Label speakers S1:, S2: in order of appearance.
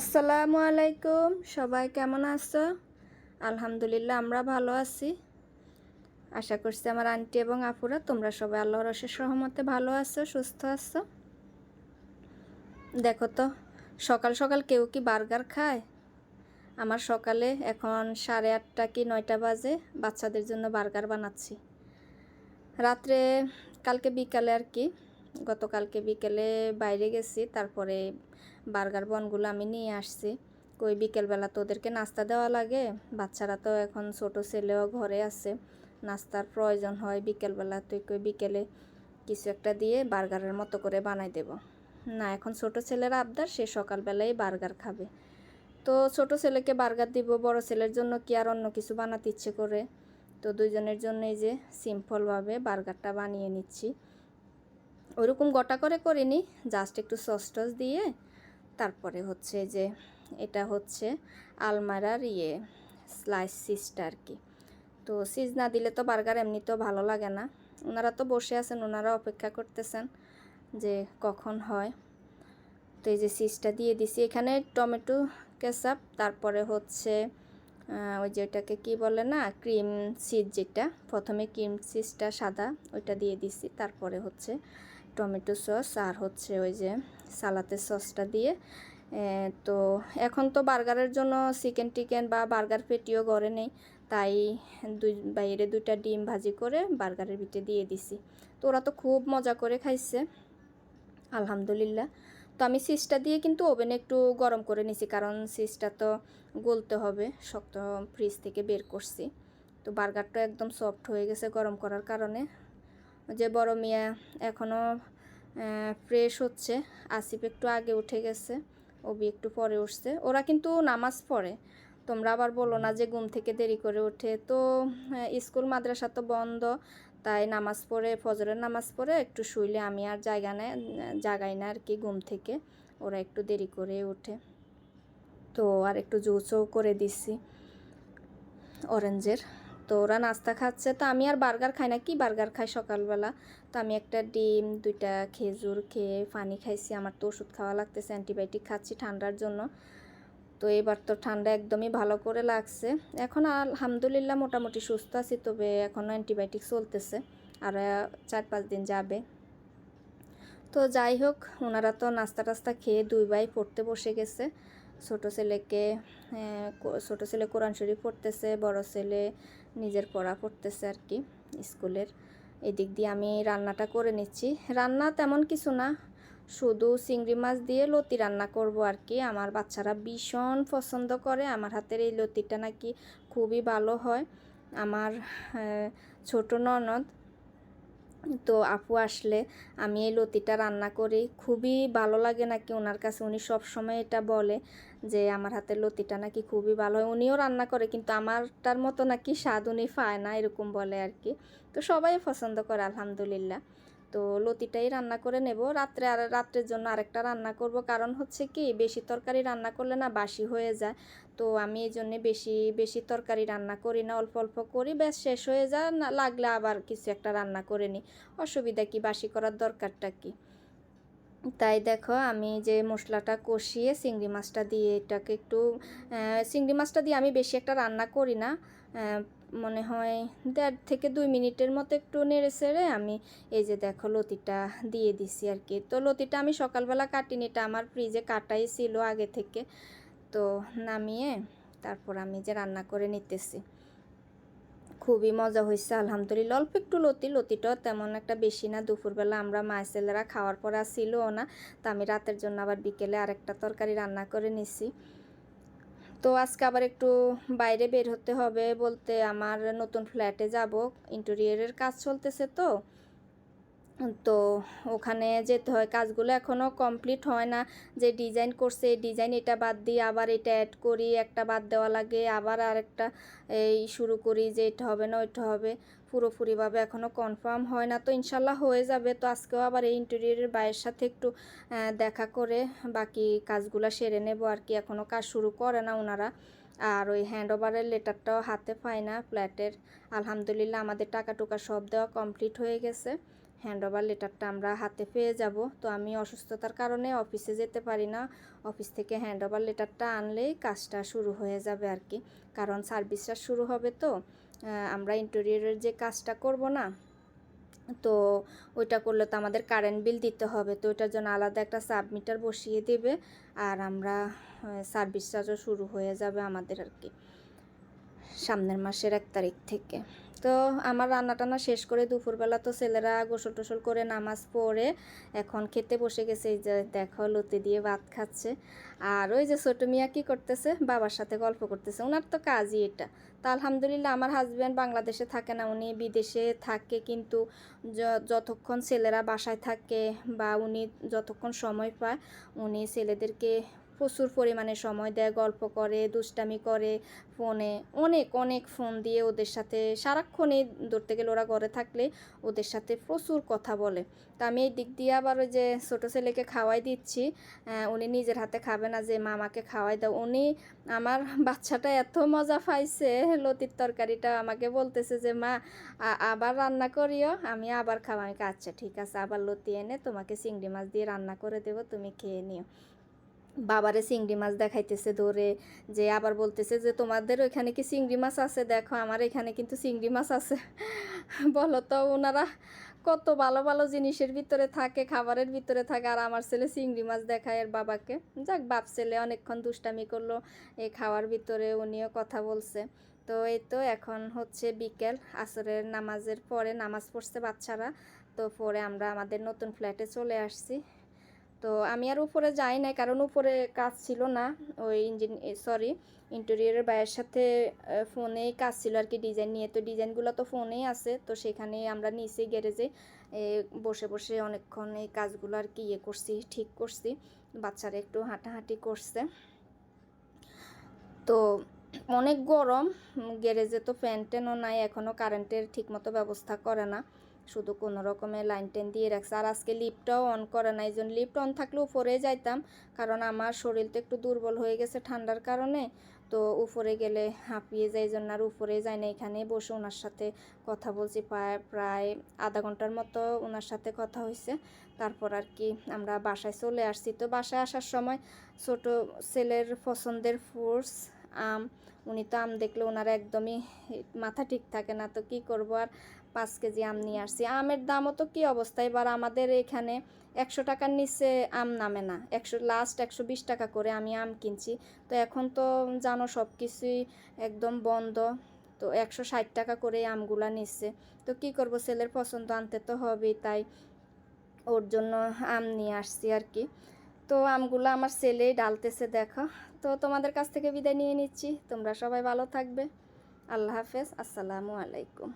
S1: আসসালামু আলাইকুম। সবাই কেমন আছো? আলহামদুলিল্লাহ, আমরা ভালো আছি। আশা করছি আমার আন্টি এবং আপুরা, তোমরা সবাই আল্লাহর রসের সহমতে ভালো আছো, সুস্থ আছো? দেখো তো, সকাল সকাল কেউ কি বার্গার খায়? আমার সকালে এখন সাড়ে আটটা কি নয়টা বাজে, বাচ্চাদের জন্য বার্গার বানাচ্ছি। রাত্রে, কালকে বিকালে আর কি। গতকালকে বিকেলে বাইরে গেছি, তারপরে বার্গার বনগুলো আমি নিয়ে আসছি। কই বিকেলবেলা তো ওদেরকে নাস্তা দেওয়া লাগে, বাচ্চারা তো এখন ছোট ছেলেও ঘরে আছে, নাস্তার প্রয়োজন হয় বিকেলবেলা, তুই কই বিকেলে কিছু একটা দিয়ে বার্গারের মতো করে বানাই দেব। না, এখন ছোট ছেলের আবদার, সে সকালবেলায় বার্গার খাবে। তো ছোট ছেলেকে বার্গার দিব, বড় ছেলের জন্য কি আর অন্য কিছু বানাতে ইচ্ছে করে? তো দুজনের জন্য এই যে সিম্পলভাবে বার্গারটা বানিয়ে নিচ্ছি। ওরকম গোটা করে করিনি জাস্ট একটু সস টস দিয়ে, তারপরে হচ্ছে যে এটা হচ্ছে আলমারার ইয়ে স্লাইস সিজটা আর কি। তো সিজ না দিলে তো বার্গার এমনিতেও ভালো লাগে না। ওনারা তো বসে আছেন, ওনারা অপেক্ষা করতেছেন যে কখন হয়। তো এই যে সিজটা দিয়ে দিছি, এখানে টমেটো, কেচাপ, তারপরে হচ্ছে ওই যেটাকে কি বলে না ক্রিম সিজ যেটা, প্রথমে ক্রিম সিজটা সাদা, ওইটা দিয়ে দিছি, তারপরে হচ্ছে টমেটো সস আর হচ্ছে ওই যে সালাতের সসটা দিয়ে তো এখন তো বার্গারের জন্য চিকেন টিকেন বা বার্গার পেটিও ঘরে নেই, তাই দুই, বাইরে দুইটা ডিম ভাজি করে বার্গারের ভিতরে দিয়ে দিছি। তো ওরা তো খুব মজা করে খাইছে, আলহামদুলিল্লাহ। তো আমি সিজটা দিয়ে কিন্তু ওভেনে একটু গরম করে নিছি, কারণ সিজটা তো গলতে হবে, শক্ত ফ্রিজ থেকে বের করছি। তো বার্গারটা একদম সফট হয়ে গেছে গরম করার কারণে। যে বড় মিয়া এখনও ফ্রেশ হচ্ছে। আসিফ একটু আগে উঠে গেছে ওবি একটু পরে উঠছে। ওরা কিন্তু নামাজ পড়ে। তোমরা আবার বলো না যে ঘুম থেকে দেরি করে ওঠে। তো স্কুল মাদ্রাসা তো বন্ধ, তাই নামাজ পড়ে, ফজরের নামাজ পড়ে, একটু শুইলে আমি আর জায়গা নেয় জাগাই না আর কি ঘুম থেকে। ওরা একটু দেরি করে ওঠে। তো, আর একটু জুসও করে দিচ্ছি অরেঞ্জের। তো ওরা নাস্তা খাচ্ছে। তো আমি আর বার্গার খাই না। কি বার্গার খাই সকালবেলা? তো আমি একটা ডিম, দুইটা খেজুর খেয়ে পানি খাইছি। আমার তো ওষুধ খাওয়া লাগতেছে, অ্যান্টিবায়োটিক খাচ্ছি ঠান্ডার জন্য। তো এবার তো ঠান্ডা একদমই ভালো করে লাগছে। এখন আলহামদুলিল্লাহ মোটামুটি সুস্থ আছি, তবে এখনও অ্যান্টিবায়োটিক চলতেছে। আর চার পাঁচ দিন যাবে। তো যাই হোক, ওনারা তো নাস্তা টাস্তা খেয়ে দুই ভাই পড়তে বসে গেছে। ছোট ছেলেকে ছোট ছেলে কোরআন শরীফ পড়তেছে, বড় ছেলে নিজের পড়া পড়তেছে আর কি স্কুলের। এদিক দিয়ে আমি রান্নাটা করে নিচ্ছি। রান্না তেমন কিছু না, শুধু চিংড়ি মাছ দিয়ে লতি রান্না করব আর কি। আমার বাচ্চারা ভীষণ পছন্দ করে, আমার হাতের এই লতিটা নাকি খুবই ভালো হয়। আমার ছোট ননদ, তো আপু আসলে আমি এই লতিটা রান্না করি, খুবই ভালো লাগে নাকি ওনার কাছে, উনি সব সময় এটা বলে। যে আমার হাতের লতিটা নাকি খুবই ভালো হয়। উনিও রান্না করে, কিন্তু আমারটার মতো নাকি স্বাদ উনি পায় না, এরকম বলে আর কি। তো সবাই পছন্দ করে, আলহামদুলিল্লাহ। তো লতিটাই রান্না করে নেব। রাত্রে আর রাত্রের জন্য আরেকটা রান্না করব। কারণ হচ্ছে কি, বেশি তরকারি রান্না করলে না বাসি হয়ে যায়। তো আমি এই জন্যে বেশি বেশি তরকারি রান্না করি না, অল্প অল্প করি। ব্যাস, শেষ হয়ে যায়। না লাগলে আবার কিছু একটা রান্না করে নিই। অসুবিধা কি? বাসি করার দরকারটা কি? তাই দেখো আমি যে মশলাটা কষিয়ে চিংড়ি মাছটা দিয়ে এটাকে একটু চিংড়ি মাছটা দিয়ে আমি বেশি একটা রান্না করি না। মনে হয় দেড় থেকে দুই মিনিটের মতো একটু নেড়ে সেড়ে আমি এই যে দেখো লতিটা দিয়ে দিছি আর কি। তো লতিটা আমি সকালবেলা কাটিনি, এটা আমার ফ্রিজে কাটাই ছিল আগে থেকে। তো নামিয়ে তারপর আমি যে রান্না করে নিতেছি। খুবই মজা হয়েছে আলহামদুলিল্লাহ। অল্প একটু লতি লতিটাও তেমন একটা বেশি না। দুপুরবেলা আমরা মায়ের খাওয়ার পর আর ছিলও না, তা আমি রাতের জন্য আবার বিকেলে আরেকটা তরকারি রান্না করে নিছি। তো আজকে আবার একটু বাইরে বের হতে হবে বলতে আমার নতুন ফ্ল্যাটে যাব। ইন্টেরিয়রের কাজ চলতেছে তো। তো ওখানে যেতে হয়। কাজগুলো এখনও কমপ্লিট হয় না। যে ডিজাইন করছে ডিজাইন এটা বাদ দিয়ে আবার এটা অ্যাড করি, একটা বাদ দেওয়া লাগে, আবার আরেকটা এই শুরু করি যে এটা হবে না, ওইটা হবে। পুরোপুরিভাবে এখনও কনফার্ম হয় না। তো ইনশাল্লাহ হয়ে যাবে। তো আজকেও আবার এই ইন্টেরিয়রের বাইরের সাথে একটু দেখা করে বাকি কাজগুলো সেরে নেব আর কি। এখনও কাজ শুরু করে না ওনারা আর ওই হ্যান্ড ওভারের লেটারটাও হাতে পায় না ফ্ল্যাটের আলহামদুলিল্লাহ আমাদের টাকা টুকা সব দেওয়া কমপ্লিট হয়ে গেছে। হ্যান্ড ওভার লেটারটা আমরা হাতে পেয়ে যাব। তো আমি অসুস্থতার কারণে অফিসে যেতে পারি না। অফিস থেকে হ্যান্ড ওভার লেটারটা আনলেই কাজটা শুরু হয়ে যাবে আর কি। কারণ সার্ভিসটা শুরু হবে তো আমরা ইন্টেরিয়রের যে কাজটা করব না, তো ওইটা করলে তো আমাদের কারেন্ট বিল দিতে হবে। তো ওইটার জন্য আলাদা একটা সাবমিটার বসিয়ে দেবে আর আমরা সার্ভিস চার্জও শুরু হয়ে যাবে আমাদের আর কি, সামনের মাসের এক তারিখ থেকে। তো আমার রান্না টান্না শেষ করে দুপুরবেলা তো ছেলেরা গোসল টোসল করে নামাজ পড়ে এখন খেতে বসে গেছে। এই যে দেখো লতি দিয়ে ভাত খাচ্ছে। আর ওই যে ছোটো মিয়া কী করতেছে? বাবার সাথে গল্প করতেছে। ওনার তো কাজই এটা। তা আলহামদুলিল্লাহ আমার হাজব্যান্ড বাংলাদেশে থাকে না, উনি বিদেশে থাকে কিন্তু যতক্ষণ ছেলেরা বাসায় থাকে বা উনি যতক্ষণ সময় পায়, উনি ছেলেদেরকে প্রচুর পরিমাণে সময় দেয়, গল্প করে, দুষ্টামি করে ফোনে। অনেক অনেক ফোন দিয়ে ওদের সাথে সারাক্ষণই ধরতে গেলে ওরা ঘরে থাকলে ওদের সাথে প্রচুর কথা বলে। তা আমি এই দিক দিয়ে আবার ওই যে ছোটো ছেলেকে খাওয়াই দিচ্ছি। উনি নিজের হাতে খাবে না যে মামাকে খাওয়াই দাও। উনি আমার বাচ্চাটা এত মজা পাইছে লতির তরকারিটা আমাকে বলতেছে যে, মা আবার রান্না করিও, আমি আবার খাওয়া আমি আচ্ছা ঠিক আছে, আবার লতি এনে তোমাকে চিংড়ি মাছ দিয়ে রান্না করে দেবো, তুমি খেয়ে নিও। বাবারে চিংড়ি মাছ দেখাইতেছে ধরে যে আবার বলতেছে যে, তোমাদের ওইখানে কি চিংড়ি মাছ আছে? দেখো, আমার এখানে কিন্তু চিংড়ি মাছ আছে। বলো তো ওনারা কত ভালো ভালো জিনিসের ভিতরে থাকে, খাবারের ভিতরে থাকে, আর আমার ছেলে চিংড়ি মাছ দেখায় এর বাবাকে। যাক, বাপ ছেলে অনেকক্ষণ দুষ্টামি করল, এই খাওয়ার ভিতরে উনিও কথা বলছে। তো এই তো এখন হচ্ছে বিকেল, আসরের নামাজের পরে নামাজ পড়ছে বাচ্চারা। তো পরে আমরা আমাদের নতুন ফ্ল্যাটে চলে আসছি। তো আমি আর উপরে যাই না কারণ উপরে কাজ ছিল না। ওই ইঞ্জিন সরি ইন্টেরিয়রের ভাইয়ের সাথে ফোনেই কাজ ছিল আর কি ডিজাইন নিয়ে। তো ডিজাইনগুলো তো ফোনেই আছে, তো সেখানে আমরা নিচে গ্যারেজে বসে বসে অনেকক্ষণ এই কাজগুলো আর কি ইয়ে করছি, ঠিক করছি। বাচ্চারা একটু হাঁটাহাঁটি করছে। তো অনেক গরম গ্যারেজে তো ফ্যান ট্যানও নাই এখনও কারেন্টের ঠিকমতো ব্যবস্থা করে না। শুধু কোনো রকমের লাইন টেন দিয়ে রাখছে। আর আজকে লিফটটাও অন করে না, এই জন্য লিফট অন থাকলে উপরে যাইতাম, কারণ আমার শরীর তো একটু দুর্বল হয়ে গেছে ঠান্ডার কারণে। তো উপরে গেলে হাঁপিয়ে যায় জন্য আর উপরে যায় না এখানে বসে ওনার সাথে কথা বলছি। প্রায় প্রায় আধা ঘণ্টার মতো ওনার সাথে কথা হয়েছে তারপর আর কি আমরা বাসায় চলে আসছি। তো বাসায় আসার সময় ছোট ছেলের পছন্দের ফ্রুটস আম, উনি তো আম দেখলে ওনার একদমই মাথা ঠিক থাকে না, তো কি করব আর পাঁচ কেজি আম নিয়ে আসছি। আমের দামও তো কী অবস্থা? এবার আমাদের এখানে একশো টাকার নিচে আম নামে না। একশো লাস্ট একশো বিশ টাকা করে আমি আম কিনছি। তো এখন তো জানো সব কিছুই একদম বন্ধ। তো একশো ষাট টাকা করে আমগুলা নিচ্ছে। তো কি করব? ছেলের পছন্দ আনতে তো হবেই, তাই ওর জন্য আম নিয়ে আসছি আর কি। তো আমগুলো আমার ছেলে ডালতেছে, দেখো। তো তোমাদের কাছ থেকে বিদায় নিয়ে নিচ্ছি। তোমরা সবাই ভালো থাকবে। আল্লাহ হাফেজ। আসসালামু আলাইকুম।